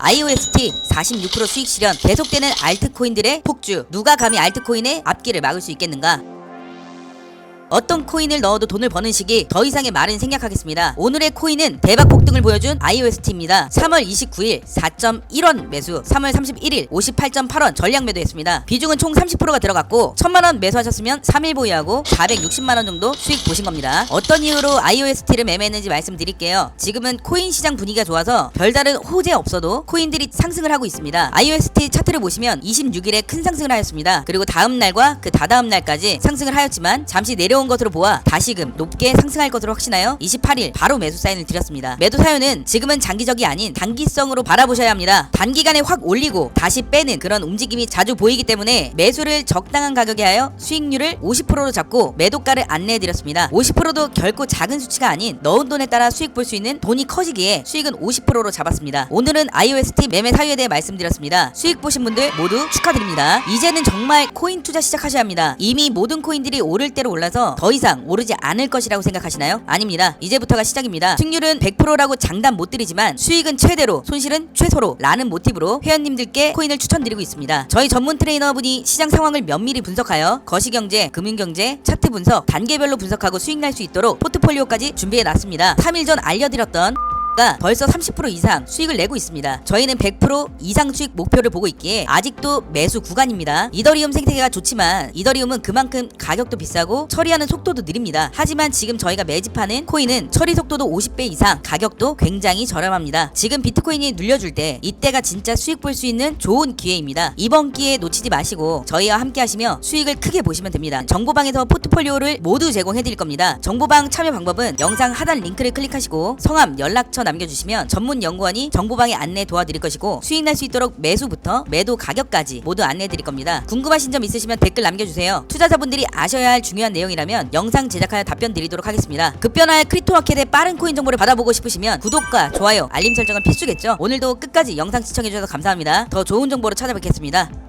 IOST 46% 수익 실현 계속되는 알트코인들의 폭주. 누가 감히 알트코인의 앞길을 막을 수 있겠는가 어떤 코인을 넣어도 돈을 버는 시기 더 이상의 말은 생략하겠습니다. 오늘의 코인은 대박 폭등을 보여준 IOST입니다. 3월 29일 4.1원 매수, 3월 31일 58.8원 전량 매도했습니다. 비중은 총 30%가 들어갔고 1000만원 매수하셨으면 3일 보유하고 460만원 정도 수익 보신 겁니다. 어떤 이유로 IOST를 매매했는지 말씀드릴게요. 지금은 코인 시장 분위기가 좋아서 별다른 호재 없어도 코인들이 상승을 하고 있습니다. IOST 차트를 보시면 26일에 큰 상승을 하였습니다. 그리고 다음 날과 그 다다음 날까지 상승을 하였지만 잠시 내려 온 것으로 보아 다시금 높게 상승할 것으로 확신하여 28일 바로 매수 사인을 드렸습니다. 매도 사유는 지금은 장기적이 아닌 단기성으로 바라보셔야 합니다. 단기간에 확 올리고 다시 빼는 그런 움직임이 자주 보이기 때문에 매수를 적당한 가격에 하여 수익률을 50%로 잡고 매도가를 안내해 드렸습니다. 50%도 결코 작은 수치가 아닌 넣은 돈에 따라 수익 볼 수 있는 돈이 커지기에 수익은 50%로 잡았습니다. 오늘은 IOST 매매 사유에 대해 말씀드렸습니다. 수익 보신 분들 모두 축하드립니다. 이제는 정말 코인 투자 시작하셔야 합니다. 이미 모든 코인들이 오를 대로 올라서 더 이상 오르지 않을 것이라고 생각하시나요? 아닙니다. 이제부터가 시작입니다. 수익률은 100%라고 장담 못 드리지만 수익은 최대로, 손실은 최소로 라는 모티브로 회원님들께 코인을 추천드리고 있습니다. 저희 전문 트레이너분이 시장 상황을 면밀히 분석하여 거시경제, 금융경제, 차트 분석, 단계별로 분석하고 수익 날 수 있도록 포트폴리오까지 준비해 놨습니다. 3일 전 알려드렸던 가 벌써 30% 이상 수익을 내고 있습니다. 저희는 100% 이상 수익 목표를 보고 있기에 아직도 매수 구간입니다. 이더리움 생태계가 좋지만 이더리움은 그만큼 가격도 비싸고 처리하는 속도도 느립니다. 하지만 지금 저희가 매집하는 코인은 처리 속도도 50배 이상, 가격도 굉장히 저렴합니다. 지금 비트코인이 눌려줄 때 이때가 진짜 수익 볼 수 있는 좋은 기회입니다. 이번 기회에 놓치지 마시고 저희와 함께 하시며 수익을 크게 보시면 됩니다. 정보방에서 포트폴리오를 모두 제공해 드릴 겁니다. 정보방 참여 방법은 영상 하단 링크를 클릭하시고 성함, 연락처 남겨주시면 전문 연구원이 정보방에 안내 도와드릴 것이고 수익 날 수 있도록 매수부터 매도 가격까지 모두 안내 드릴 겁니다. 궁금하신 점 있으시면 댓글 남겨주세요. 투자자분들이 아셔야 할 중요한 내용이라면 영상 제작하여 답변 드리도록 하겠습니다. 급변할 크립토마켓의 빠른 코인 정보를 받아보고 싶으시면 구독과 좋아요, 알림 설정은 필수겠죠. 오늘도 끝까지 영상 시청해주셔서 감사합니다. 더 좋은 정보로 찾아뵙겠습니다.